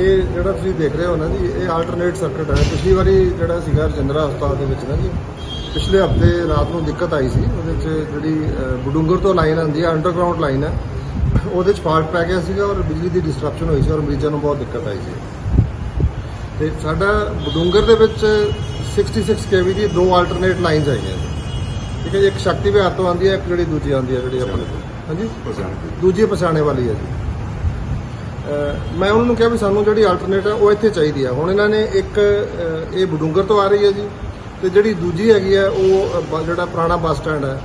ਇਹ ਜਿਹੜਾ ਤੁਸੀਂ ਦੇਖ ਰਹੇ ਹੋ ਨਾ ਜੀ ਇਹ ਆਲਟਰਨੇਟ ਸਰਕਟ ਹੈ। ਪਿਛਲੀ ਵਾਰੀ ਜਿਹੜਾ ਸੀਗਾ ਰਜਿੰਦਰਾ ਹਸਪਤਾਲ ਦੇ ਵਿੱਚ ਨਾ ਜੀ ਪਿਛਲੇ ਹਫ਼ਤੇ ਰਾਤ ਨੂੰ ਦਿੱਕਤ ਆਈ ਸੀ। ਉਹਦੇ 'ਚ ਜਿਹੜੀ ਬਡੂੰਗਰ ਤੋਂ ਲਾਈਨ ਆਉਂਦੀ ਹੈ ਅੰਡਰਗਰਾਉਂਡ ਲਾਈਨ ਹੈ। ਉਹਦੇ 'ਚ ਫਾਲਟ ਪੈ ਗਿਆ ਸੀਗਾ ਔਰ ਬਿਜਲੀ ਦੀ ਡਿਸਟਰਪਸ਼ਨ ਹੋਈ ਸੀ ਔਰ ਮਰੀਜ਼ਾਂ ਨੂੰ ਬਹੁਤ ਦਿੱਕਤ ਆਈ ਸੀ। ਤੇ ਸਾਡਾ ਬਡੂੰਗਰ ਦੇ ਵਿੱਚ 66 ਕੇਵੀ ਦੀ ਦੋ ਆਲਟਰਨੇਟ ਲਾਈਨਸ ਜੀ। ਠੀਕ ਹੈ ਜੀ ਇੱਕ ਸ਼ਕਤੀ ਵਿਹਾਰ ਤੋਂ ਆਉਂਦੀ ਹੈ ਇੱਕ ਜਿਹੜੀ ਦੂਜੀ ਆਉਂਦੀ ਹੈ ਜਿਹੜੀ ਆਪਣੇ ਹਾਂਜੀ? ਦੂਜੀ ਪਛਾਣੇ ਵਾਲੀ ਹੈ ਜੀ। ਮੈਂ ਉਹਨਾਂ ਨੂੰ ਕਿਹਾ ਵੀ ਸਾਨੂੰ ਜਿਹੜੀ ਆਲਟਰਨੇਟ ਹੈ ਉਹ ਇੱਥੇ ਚਾਹੀਦੀ ਹੈ ਹੁਣ ਇਹਨਾਂ ਨੇ ਇੱਕ ਇਹ ਬਡੂੰਗਰ ਤੋਂ ਆ ਰਹੀ ਹੈ ਜੀ, ਤੇ ਜਿਹੜੀ ਦੂਜੀ ਹੈਗੀ ਹੈ ਉਹ ਜਿਹੜਾ ਪੁਰਾਣਾ ਬੱਸ ਸਟੈਂਡ ਹੈ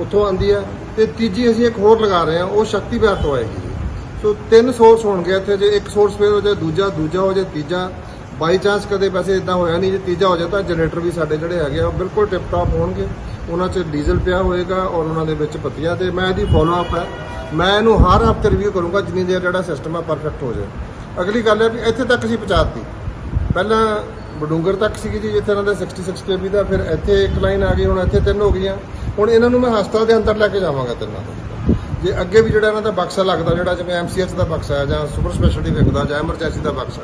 ਉੱਥੋਂ ਆਉਂਦੀ ਹੈ ਤੇ ਤੀਜੀ ਅਸੀਂ ਇੱਕ ਹੋਰ ਲਗਾ ਰਹੇ ਹਾਂ ਉਹ ਸ਼ਕਤੀ ਵਿਹਾਰ ਤੋਂ ਆਏਗੀ ਜੀ। ਸੋ ਤਿੰਨ ਸੋਰਸ ਹੋਣਗੇ ਇੱਥੇ, ਜੇ ਇੱਕ ਸੋਰਸ ਫੇਲ ਹੋ ਜਾਏ ਦੂਜਾ ਦੂਜਾ ਹੋ ਜਾਏ ਤੀਜਾ। ਬਾਈ ਚਾਂਸ ਕਦੇ ਵੈਸੇ ਇਦਾਂ ਹੋਇਆ ਨਹੀਂ, ਜੇ ਤੀਜਾ ਹੋ ਜਾਏ ਤਾਂ ਜਨਰੇਟਰ ਵੀ ਸਾਡੇ ਜਿਹੜੇ ਹੈਗੇ ਆ, ਉਹ ਬਿਲਕੁਲ ਟਿਪ ਟਾਪ ਹੋਣਗੇ। ਉਹਨਾਂ 'ਚ ਡੀਜ਼ਲ ਪਿਆ ਹੋਏਗਾ ਔਰ ਉਹਨਾਂ ਦੇ ਵਿੱਚ ਪੱਤੀਆਂ ਤੇ ਮੈਂ ਇਹਦੀ ਫੋਲੋ ਅਪ ਹੈ। ਮੈਂ ਇਹਨੂੰ ਹਰ ਹਫ਼ਤੇ ਰਿਵਿਊ ਕਰੂੰਗਾ ਜਿੰਨੀ ਦੇਰ ਜਿਹੜਾ ਸਿਸਟਮ ਹੈ ਪਰਫੈਕਟ ਹੋ ਜਾਏ। ਅਗਲੀ ਗੱਲ ਹੈ ਵੀ ਇੱਥੇ ਤੱਕ ਅਸੀਂ ਪਹੁੰਚਾਤੀ। ਪਹਿਲਾਂ ਬਡੂੰਗਰ ਤੱਕ ਸੀਗੀ ਜੀ, ਜਿੱਥੇ ਇਹਨਾਂ ਦਾ 66 ਕੇਬੀ ਦਾ ਫਿਰ ਇੱਥੇ ਇੱਕ ਲਾਈਨ ਆ ਗਈ, ਹੁਣ ਇੱਥੇ ਤਿੰਨ ਹੋ ਗਈਆਂ। ਹੁਣ ਇਹਨਾਂ ਨੂੰ ਮੈਂ ਹਸਪਤਾਲ ਦੇ ਅੰਦਰ ਲੈ ਕੇ ਜਾਵਾਂਗਾ ਤਿੰਨਾਂ ਤੋਂ ਜੇ ਅੱਗੇ ਵੀ ਜਿਹੜਾ ਇਹਨਾਂ ਦਾ ਬਕਸਾ ਲੱਗਦਾ, ਜਿਹੜਾ ਜਿਵੇਂ ਐਮਸੀਐਚ ਦਾ ਬਕਸਾ ਹੈ ਜਾਂ ਸੁਪਰ ਸਪੈਸ਼ਲਿਟੀ ਵਿਕਦਾ ਜਾਂ ਐਮਰਜੈਂਸੀ ਦਾ ਬਕਸਾ,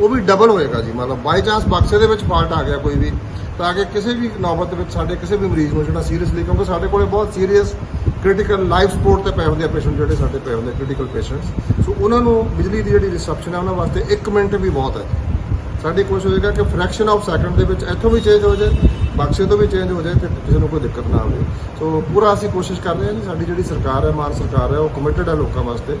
ਉਹ ਵੀ ਡਬਲ ਹੋਏਗਾ ਜੀ। ਮਤਲਬ ਬਾਈ ਚਾਂਸ ਬਕਸੇ ਦੇ ਵਿੱਚ ਫਾਲਟ ਆ ਗਿਆ ਕੋਈ ਵੀ। ਤਾਂ ਕਿ ਕਿਸੇ ਵੀ ਨੌਬਤ ਦੇ ਵਿੱਚ ਸਾਡੇ ਕਿਸੇ ਵੀ ਮਰੀਜ਼ ਨੂੰ ਜਿਹੜਾ ਸੀਰੀਅਸਲੀ ਕਿਉਂਕਿ ਸਾਡੇ ਕੋਲੇ ਬਹੁਤ ਸੀਰੀਅਸ ਕ੍ਰਿਟੀਕਲ ਲਾਈਫ ਸਪੋਰਟ ਤੇ ਪਏ ਹੁੰਦੇ ਆ ਪੇਸ਼ੈਂਟ ਜਿਹੜੇ ਸਾਡੇ ਪਏ ਹੁੰਦੇ ਕ੍ਰਿਟੀਕਲ ਪੇਸ਼ੈਂਟਸ ਸੋ ਉਹਨਾਂ ਨੂੰ ਬਿਜਲੀ ਦੀ ਜਿਹੜੀ ਰਿਸੈਪਸ਼ਨ ਹੈ ਉਹਨਾਂ ਵਾਸਤੇ 1 ਮਿੰਟ ਵੀ ਬਹੁਤ ਹੈ। ਸਾਡੀ ਕੋਸ਼ਿਸ਼ ਹੋਏਗਾ ਕਿ ਫ੍ਰੈਕਸ਼ਨ ਆਫ ਸੈਕਿੰਡ ਦੇ ਵਿੱਚ ਇੱਥੋਂ ਵੀ ਚੇਂਜ ਹੋ ਜਾਏ, ਬਕਸੇ ਤੋਂ ਵੀ ਚੇਂਜ ਹੋ ਜਾਏ ਤੇ ਕਿਸੇ ਨੂੰ ਕੋਈ ਦਿੱਕਤ ਨਾ ਆਵੇ। ਸੋ ਪੂਰਾ ਅਸੀਂ ਕੋਸ਼ਿਸ਼ ਕਰ ਰਹੇ ਹਾਂ ਜੀ, ਸਾਡੀ ਜਿਹੜੀ ਸਰਕਾਰ ਹੈ, ਮਾਨ ਸਰਕਾਰ ਹੈ, ਉਹ ਕਮਿਟਡ ਹੈ ਲੋਕਾਂ ਵਾਸਤੇ।